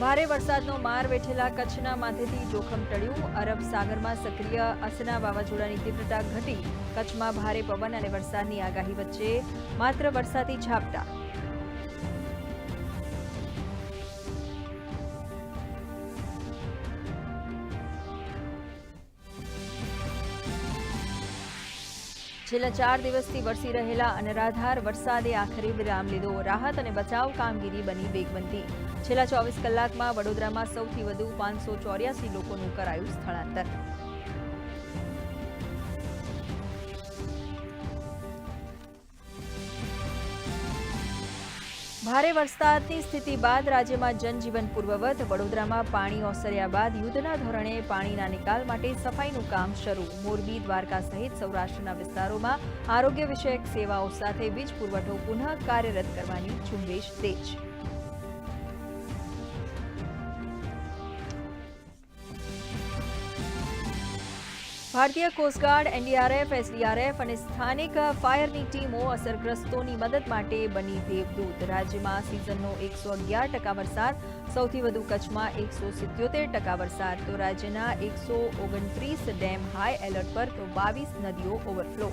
ભારે વરસાદનો માર વેઠેલા કચ્છના માથેથી જોખમ ટળ્યું. અરબ સાગરમાં સક્રિય અસના વાવાઝોડાની તીવ્રતા ઘટી. કચ્છમાં ભારે પવન અને વરસાદની આગાહી વચ્ચે માત્ર વરસાદી ઝાપટા છેલ્લા ચાર દિવસથી વરસી રહેલા અનરાધાર વરસાદે આખરે વિરામ લીધો. રાહત અને બચાવ કામગીરી બની વેગવંતી છેલ્લા ચોવીસ કલાકમાં વડોદરામાં સૌથી વધુ પાંચસો ચોર્યાસી લોકોનું કરાયું સ્થળાંતર. ભારે વરસાદની સ્થિતિ બાદ રાજ્યમાં જનજીવન પૂર્વવત. વડોદરામાં પાણી ઓસર્યા બાદ યુદ્ધના ધોરણે પાણીના નિકાલ માટે સફાઈનું કામ શરૂ. મોરબી, દ્વારકા સહિત સૌરાષ્ટ્રના વિસ્તારોમાં આરોગ્ય વિષયક સેવાઓ સાથે વીજ પુરવઠો પુનઃ કાર્યરત કરવાની ઝુંબેશ તેજ. ભારતીય કોસ્ટગાર્ડ એનડીઆરએફ એસડીઆરએફ અને સ્થાનિક ફાયરની ટીમો અસરગ્રસ્તોની મદદ માટે બની દેવદૂત. રાજ્યમાં સિઝનનો એકસો અગિયાર ટકા વરસાદ, સૌથી વધુ કચ્છમાં એકસો સિત્યોતેર ટકા વરસાદ. તો રાજ્યના એકસો ઓગણત્રીસ ડેમ હાઈ એલર્ટ પર તો બાવીસ નદીઓ ઓવરફ્લો.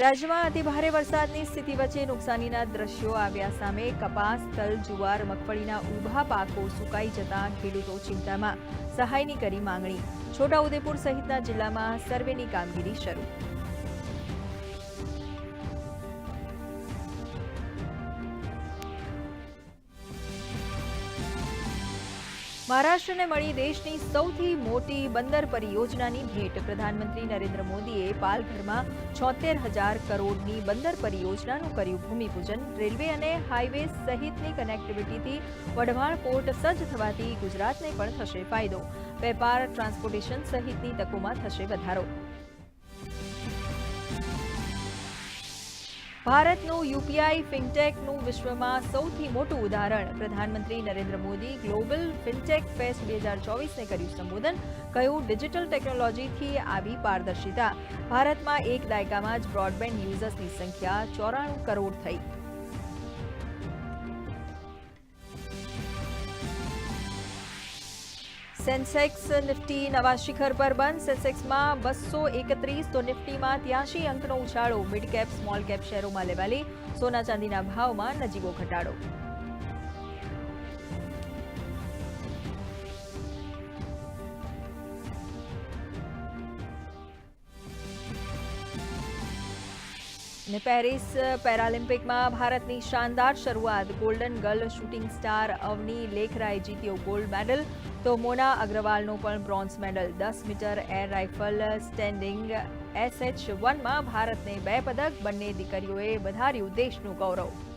રાજ્યમાં અતિભારે વરસાદની સ્થિતિ વચ્ચે નુકસાનીના દ્રશ્યો આવ્યા સામે કપાસ, તલ, જુવાર, મગફળીના ઊભા પાકો સુકાઈ જતા ખેડૂતો ચિંતામાં. સહાયની કરી માંગણી. છોટાઉદેપુર સહિતના જિલ્લામાં સર્વેની કામગીરી શરૂ. મહારાષ્ટ્રને મળી દેશની સૌથી મોટી બંદર પરિયોજનાની ભેટ. પ્રધાનમંત્રી નરેન્દ્ર મોદીએ પાલઘરમાં છોતેર હજાર કરોડની બંદર પરિયોજનાનું કર્યું ભૂમિપૂજન. રેલવે અને હાઈવે સહિતની કનેક્ટિવિટીથી વઢવાણ પોર્ટ સજ્જ થવાથી ગુજરાતને પણ થશે ફાયદો. વેપાર, ટ્રાન્સપોર્ટેશન સહિતની તકોમાં થશે વધારો. ભારતનું યુપીઆઈ ફિનટેકનું વિશ્વમાં સૌથી મોટું ઉદાહરણ. પ્રધાનમંત્રી Narendra Modi global fintech fest બે હજાર ચોવીસને કર્યું સંબોધન. કહ્યું, ડિજિટલ ટેકનોલોજીથી આવી પારદર્શિતા. ભારતમાં એક દાયકામાં જ બ્રોડબેન્ડ યુઝર્સની સંખ્યા ચોરાણું કરોડ થઈ સેન્સેક્સ નિફ્ટી નવા શિખર પર બંધ. સેન્સેક્સમાં બસો એકત્રીસ, તો નિફ્ટીમાં ત્યાંશી અંકનો ઉછાળો. મિડ કેપ સ્મોલ કેપ શેરોમાં લેવાલી. સોના ચાંદીના ભાવમાં નજીવો ઘટાડો. ને પેરિસ પેરાલિમ્પિકમાં ભારતની શાનદાર શરૂઆત. Golden girl shooting star Avani લેખરાએ જીત્યો ગોલ્ડ મેડલ તો મોના અગ્રવાલનો પણ બ્રોન્ઝ મેડલ દસ metre air rifle standing S H ભારતને બે પદક. બંને દીકરીઓએ વધાર્યું દેશનું ગૌરવ.